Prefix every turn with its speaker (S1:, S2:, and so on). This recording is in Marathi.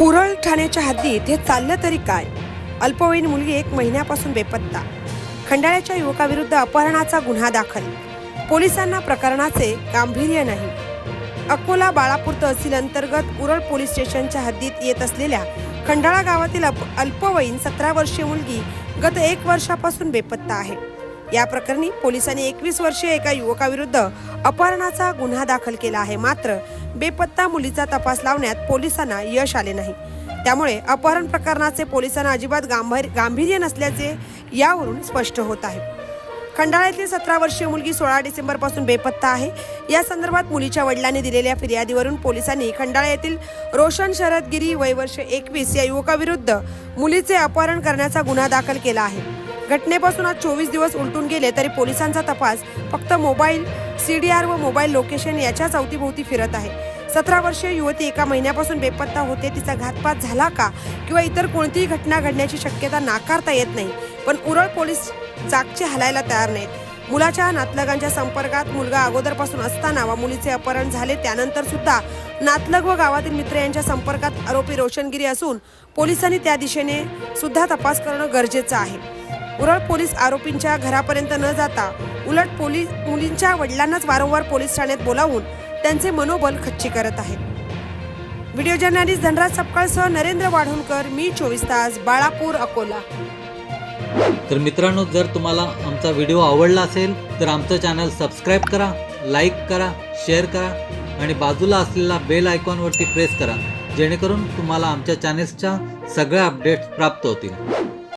S1: उरळ ठाण्याच्या हद्दीत हे चाललं तरी काय? अल्पवयीन मुलगी एक महिन्यापासून बेपत्ता. खंडाळ्याच्या युवकाविरुद्ध अपहरणाचा गुन्हा दाखल. पोलिसांना प्रकरणाचे गांभीर्य नाही. अकोला बाळापूर तहसील अंतर्गत उरळ पोलीस स्टेशनच्या हद्दीत येत असलेल्या खंडाळा गावातील अप अल्पवयीन सतरा वर्षीय मुलगी गत एक वर्षापासून बेपत्ता आहे. या प्रकरणी पोलिसांनी एकवीस वर्षीय एका युवकाविरुद्ध अपहरणाचा गुन्हा दाखल केला आहे. मात्र बेपत्ता मुलीचा तपास लावण्यात पोलिसांना यश आले नाही. त्यामुळे अपहरण प्रकरणाचे पोलिसांना अजिबात गांभीर गांभीर्य नसल्याचे यावरून स्पष्ट होत आहे. खंडाळ्यातील सतरा वर्षीय मुलगी सोळा डिसेंबरपासून बेपत्ता आहे. या संदर्भात मुलीच्या वडिलांनी दिलेल्या फिर्यादीवरून पोलिसांनी खंडाळा येथील रोशन शरदगिरी वय वर्ष एकवीस या युवकाविरुद्ध मुलीचे अपहरण करण्याचा गुन्हा दाखल केला आहे. घटनेपासून आज चोवीस दिवस उलटून गेले तरी पोलिसांचा तपास फक्त मोबाईल सी डी आर व मोबाईल लोकेशन याच्याच अवतीभोवती फिरत आहे. सतरा वर्षीय युवती एका महिन्यापासून बेपत्ता होते तिचा घातपात झाला का? किंवा इतर कोणतीही घटना घडण्याची शक्यता नाकारता येत नाही पण उरळ पोलीस जागचे हलायला तयार नाहीत. मुलाच्या नातलगांच्या संपर्कात मुलगा अगोदरपासून असताना व मुलीचे अपहरण झाले त्यानंतर सुद्धा नातलग व गावातील मित्र यांच्या संपर्कात आरोपी रोशनगिरी असून पोलिसांनी त्या दिशेने सुद्धा तपास करणं गरजेचं आहे. उरळ पोलीस आरोपींच्या घरापर्यंत न जाता उलट पोलीस मुलींच्या वडिलांनाच वारंवार पोलीस ठाण्यात बोलावून त्यांचे मनोबल खच्ची करत आहेत. व्हिडिओ जर्नलिस्ट धनराज सपकाळसह नरेंद्र वाढवणकर मी चोवीस तास बाळापूर अकोला.
S2: तर मित्रांनो जर तुम्हाला आमचा व्हिडिओ आवडला असेल तर आमचं चॅनल सबस्क्राईब करा लाईक करा शेअर करा आणि बाजूला असलेला बेल आयकॉनवरती प्रेस करा जेणेकरून तुम्हाला आमच्या चॅनेल्सच्या सगळ्या अपडेट्स प्राप्त होतील.